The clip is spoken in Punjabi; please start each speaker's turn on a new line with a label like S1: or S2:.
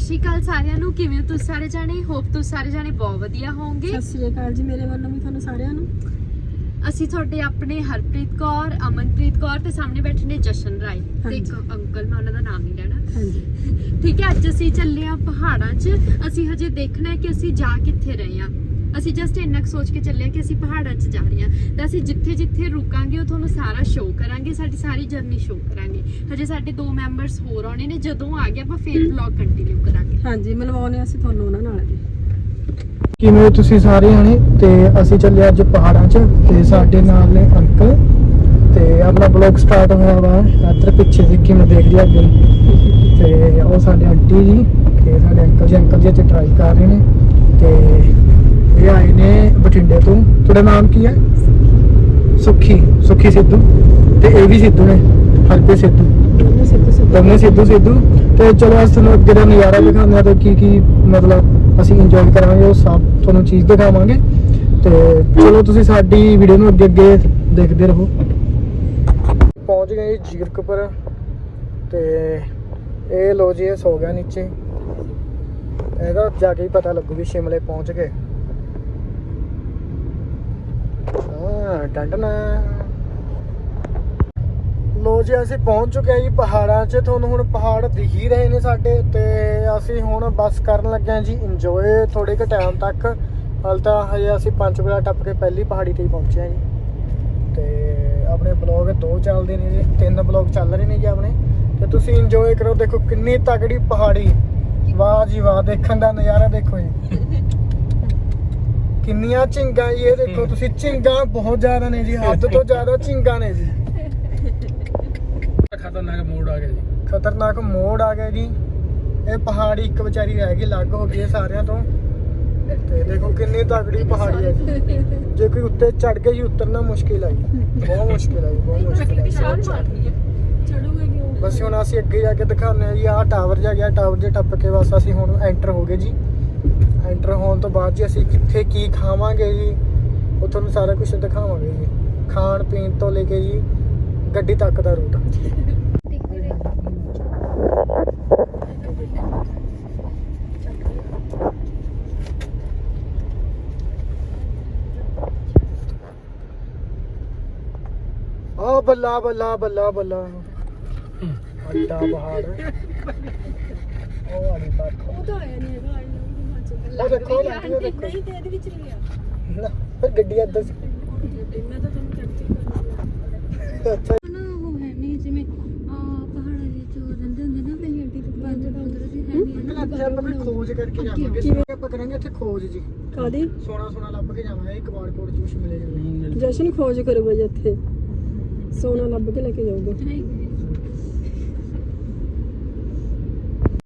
S1: ਸ਼੍ਰੀ ਅਕਾਲ ਸਾਰਿਆਂ ਨੂੰ, ਕਿਵੇਂ ਹੋ? ਤੁਸੀਂ ਸਾਰੇ ਜਾਣੇ? ਹੋਪ ਤੁਸੀਂ ਸਾਰੇ ਜਾਣੇ ਬਹੁਤ ਵਧੀਆ ਹੋਵੋਗੇ।
S2: ਸਤਿ ਸ੍ਰੀ ਅਕਾਲ ਜੀ, ਮੇਰੇ ਵੱਲੋਂ ਵੀ ਤੁਹਾਨੂੰ ਸਾਰਿਆਂ ਨੂੰ।
S1: ਅਸੀਂ ਤੁਹਾਡੇ ਆਪਣੇ ਹਰਪ੍ਰੀਤ ਕੌਰ ਅਮਨਪ੍ਰੀਤ ਕੌਰ ਤੇ ਸਾਹਮਣੇ ਬੈਠੇ ਨੇ ਜਸ਼ਨ ਰਾਏ ਤੇ ਇੱਕ। ਅੰਕਲ ਮੈਂ ਉਹਨਾਂ ਦਾ ਨਾਮ ਨਹੀਂ ਲੈਣਾ।
S2: ਹਾਂਜੀ।
S1: ਠੀਕ ਹੈ ਅੱਜ ਅਸੀਂ ਚੱਲੇ ਆ ਪਹਾੜਾਂ 'ਚ। ਅਸੀਂ ਹਜੇ ਦੇਖਣਾ ਹੈ ਕਿ ਅਸੀਂ ਜਾ ਕਿੱਥੇ ਰਹੇ ਆ ਅਸੀਂ ਜਸਟ ਇੰਨਾ ਸੋਚ ਕੇ ਚੱਲੇ ਆ ਕਿ ਅਸੀਂ ਪਹਾੜਾਂ 'ਚ ਜਾ ਰਹੇ ਆ ਤਾਂ ਅਸੀਂ ਜਿੱਥੇ ਜਿੱਥੇ ਰੁਕਾਂਗੇ ਉਹ ਤੁਹਾਨੂੰ ਸਾਰਾ ਸ਼ੋਅ ਕਰਾਂਗੇ ਸਾਡੀ ਸਾਰੀ ਜਰਨੀ ਸ਼ੋਅ ਕਰਾਂਗੇ। ਹਜੇ ਸਾਡੇ ਦੋ ਮੈਂਬਰਸ ਹੋਰ ਆਉਣੇ ਨੇ ਜਦੋਂ ਆ ਗਏ ਆਪਾਂ ਫੇਰ ਵਲੌਗ ਕੰਟੀਨਿਊ ਕਰਾਂਗੇ।
S2: ਹਾਂਜੀ ਮਿਲਵਾਉਣੇ ਅਸੀਂ ਤੁਹਾਨੂੰ ਉਹਨਾਂ ਨਾਲ ਜੀ
S3: ਕਿਵੇਂ ਹੋ ਤੁਸੀਂ ਸਾਰੇ ਜਣੇ ਤੇ ਅਸੀਂ ਚੱਲੇ ਅੱਜ ਪਹਾੜਾਂ 'ਚ ਤੇ ਸਾਡੇ ਨਾਲ ਨੇ ਅੰਕਲ ਤੇ ਆਪਣਾ ਬਲੌਗ ਸਟਾਰਟ ਹੋਇਆ ਵਾ। ਇੱਧਰ ਪਿੱਛੇ ਸੀ ਕਿਵੇਂ ਦੇਖ ਲਿਆ ਅੱਗੇ? ਤੇ ਉਹ ਸਾਡੇ ਆਂਟੀ ਜੀ ਤੇ ਸਾਡੇ ਅੰਕਲ ਜੀ ਅੰਕਲ ਜੀ ਇੱਥੇ ਟਰਾਈ ਕਰ ਰਹੇ ਨੇ। ਤੇ ਇਹ ਆਏ ਨੇ ਬਠਿੰਡੇ ਤੋਂ। ਤੁਹਾਡਾ ਨਾਮ ਕੀ ਹੈ? ਸੁਖੀ ਸੁਖੀ ਸਿੱਧੂ। ਤੇ ਇਹ ਵੀ ਸਿੱਧੂ ਨੇ ਹਰਪੇ ਸਿੱਧੂ।
S2: ਦੋਨੋਂ ਸਿੱਧੇ ਸਿੱਧੇ।
S3: ਤੇ ਚਲੋ ਅੱਜ ਤੁਹਾਨੂੰ ਅੱਗੇ ਦਾ ਨਜ਼ਾਰਾ ਦਿਖਾਉਂਦੇ ਆ ਤੇ ਕੀ ਕੀ ਮਤਲਬ ਅਸੀਂ ਇੰਜੋਏ ਕਰਾਂਗੇ, ਉਹ ਸਭ ਤੁਹਾਨੂੰ ਚੀਜ਼ ਦਿਖਾਵਾਂਗੇ। ਤੇ ਚਲੋ ਤੁਸੀਂ ਸਾਡੀ ਵੀਡੀਓ ਨੂੰ ਅੱਗੇ ਅੱਗੇ ਦੇਖਦੇ ਰਹੋ। ਪਹੁੰਚ ਗਏ ਜੀ ਜੀਰਕਪੁਰ। ਤੇ ਇਹ ਲੋ ਜੀ, ਇਹ ਸੋ ਗਿਆ ਨੀਚੇ। ਇਹਦਾ ਜਾ ਕੇ ਹੀ ਪਤਾ ਲੱਗੂ ਵੀ ਸ਼ਿਮਲੇ ਪਹੁੰਚ ਗਏ। ਹਾਂ ਟੰਡਨਾ ਲੋ ਜੀ ਅਸੀਂ ਪਹੁੰਚ ਚੁੱਕੇ ਹਾਂ ਜੀ ਪਹਾੜਾਂ 'ਚ। ਤੁਹਾਨੂੰ ਹੁਣ ਪਹਾੜ ਦਿਖ ਹੀ ਰਹੇ ਨੇ ਸਾਡੇ ਤੇ ਅਸੀਂ ਹੁਣ ਬੱਸ ਕਰਨ ਲੱਗੇ ਹਾਂ ਜੀ। ਇੰਜੋਏ ਥੋੜੇ ਕੁ ਟਾਈਮ ਤੱਕ। ਹਾਲ ਤਾਂ ਹਜੇ ਅਸੀਂ ਪੰਚਕੂਲਾ ਟੱਪ ਕੇ ਪਹਿਲੀ ਪਹਾੜੀ ਤੇ ਹੀ ਪਹੁੰਚੇ ਹਾਂ ਜੀ। ਤੇ ਆਪਣੇ ਬਲੌਗ ਦੋ ਚੱਲਦੇ ਨੇ ਜੀ। ਤਿੰਨ ਬਲੌਗ ਚੱਲ ਰਹੇ ਨੇ ਜੀ ਆਪਣੇ। ਤੇ ਤੁਸੀਂ ਇੰਜੋਏ ਕਰੋ। ਦੇਖੋ ਕਿੰਨੀ ਤਗੜੀ ਪਹਾੜੀ। ਵਾਹ ਜੀ ਵਾਹ ਦੇਖਣ ਦਾ ਨਜ਼ਾਰਾ ਦੇਖੋ ਜੀ। ਕਿੰਨੀਆਂ ਝਿੰਗਾਂ ਜੀ। ਇਹ ਦੇਖੋ ਤੁਸੀਂ ਝਿੰਗਾਂ ਬਹੁਤ ਜ਼ਿਆਦਾ ਨੇ ਜੀ। ਹੱਦ ਤੋਂ ਜ਼ਿਆਦਾ ਝਿੰਗਾਂ ਨੇ ਜੀ।
S4: ਖਤਰਨਾਕ ਮੋੜ ਆ ਗਿਆ ਜੀ।
S3: ਖਤਰਨਾਕ ਮੋੜ ਆ ਗਿਆ ਜੀ। ਇਹ ਪਹਾੜੀ ਇੱਕ ਵਿਚਾਰੀ ਰਹਿ ਗਈ ਲੱਗ ਹੋ ਗਈ ਹੈ ਸਾਰਿਆਂ ਤੋਂ। ਤੇ ਦੇਖੋ ਕਿੰਨੀ ਤਗੜੀ ਪਹਾੜੀ ਹੈ ਜੀ। ਜੇ ਕੋਈ ਉੱਤੇ ਚੜ ਕੇ ਜੀ ਉਤਰਨਾ ਮੁਸ਼ਕਿਲ ਹੈ ਜੀ। ਬਹੁਤ ਮੁਸ਼ਕਿਲ ਹੈ ਜੀ ਬਹੁਤ ਮੁਸ਼ਕਿਲ ਹੈ।
S2: ਚੜੂਗੇ ਕਿਉਂ?
S3: ਬਸ ਹੁਣ ਅਸੀਂ ਅੱਗੇ ਜਾ ਕੇ ਦਿਖਾਉਂਦੇ ਹਾਂ ਜੀ ਆਹ ਟਾਵਰ ਜਾ ਗਿਆ ਟਾਵਰ ਜੇ ਟੱਪ ਕੇ ਬਸ ਅਸੀਂ ਹੁਣ ਐਂਟਰ ਹੋ ਗਏ ਜੀ। ਐਂਟਰ ਹੋਣ ਤੋਂ ਬਾਅਦ ਜੀ ਅਸੀਂ ਕਿੱਥੇ ਕੀ ਖਾਵਾਂਗੇ ਜੀ ਉਹ ਤੁਹਾਨੂੰ ਸਾਰਾ ਕੁਝ ਦਿਖਾਵਾਂਗੇ ਜੀ। ਖਾਣ ਪੀਣ ਤੋਂ ਲੈ ਕੇ ਜੀ ਗੱਡੀ ਤੱਕ ਦਾ ਰੂਟ। ਆ ਬੱਲਾ ਬੱਲਾ ਬੱਲਾ ਬੱਲਾ। ਅੱਡਾ ਪਹਾੜ ਉਹ ਵਾਲੀ ਬਾਤ
S2: ਉਹ ਤਾਂ ਆਇਆ ਨਹੀਂ ਹੈਗਾ
S3: ਉਹ ਦੇਖੋ ਦੇਖੋ, ਉਹ ਦੇਖੋ।
S2: ਨਹੀਂ ਤੇ ਇਹਦੇ ਵਿੱਚ ਨਹੀਂ ਆ।
S3: ਨਾ, ਫਿਰ ਗੱਡੀ ਇੱਧਰ ਸੀ।
S2: ਮੈਂ ਤਾਂ ਤੁਹਾਨੂੰ ਚੜ੍ਹਦੀ
S3: ਅੱਛਾ।
S5: ਨਾ ਉਹ ਹੈ ਨਹੀਂ ਜਿਵੇਂ ਆ ਪਹਾੜਾਂ ਦੇ ਚ ਉਹ ਰਹਿੰਦੇ ਹੁੰਦੇ ਨਾ ਕਈ ਅੱਡੀ ਤੇ ਬੰਦ ਉਧਰ ਦੀ ਹੈ ਨਹੀਂ
S3: ਇੱਥੇ ਆਪਾਂ ਖੋਜ ਕਰਕੇ ਜਾਵਾਂਗੇ।
S2: ਕਿਵੇਂ?
S3: ਆਪਾਂ ਕਰਾਂਗੇ ਇੱਥੇ ਖੋਜ ਜੀ।
S2: ਕਾਦੀ
S3: ਸੋਨਾ ਸੋਨਾ ਲੱਭ ਕੇ ਜਾਵਾਂਗੇ ਮਿਲੇ
S2: ਜਸ਼ਨ ਖੋਜ ਕਰੂਗਾ ਜੀ ਇੱਥੇ ਸੋਨਾ ਲੱਭ ਕੇ ਲੈ ਕੇ ਜਾਊਗਾ।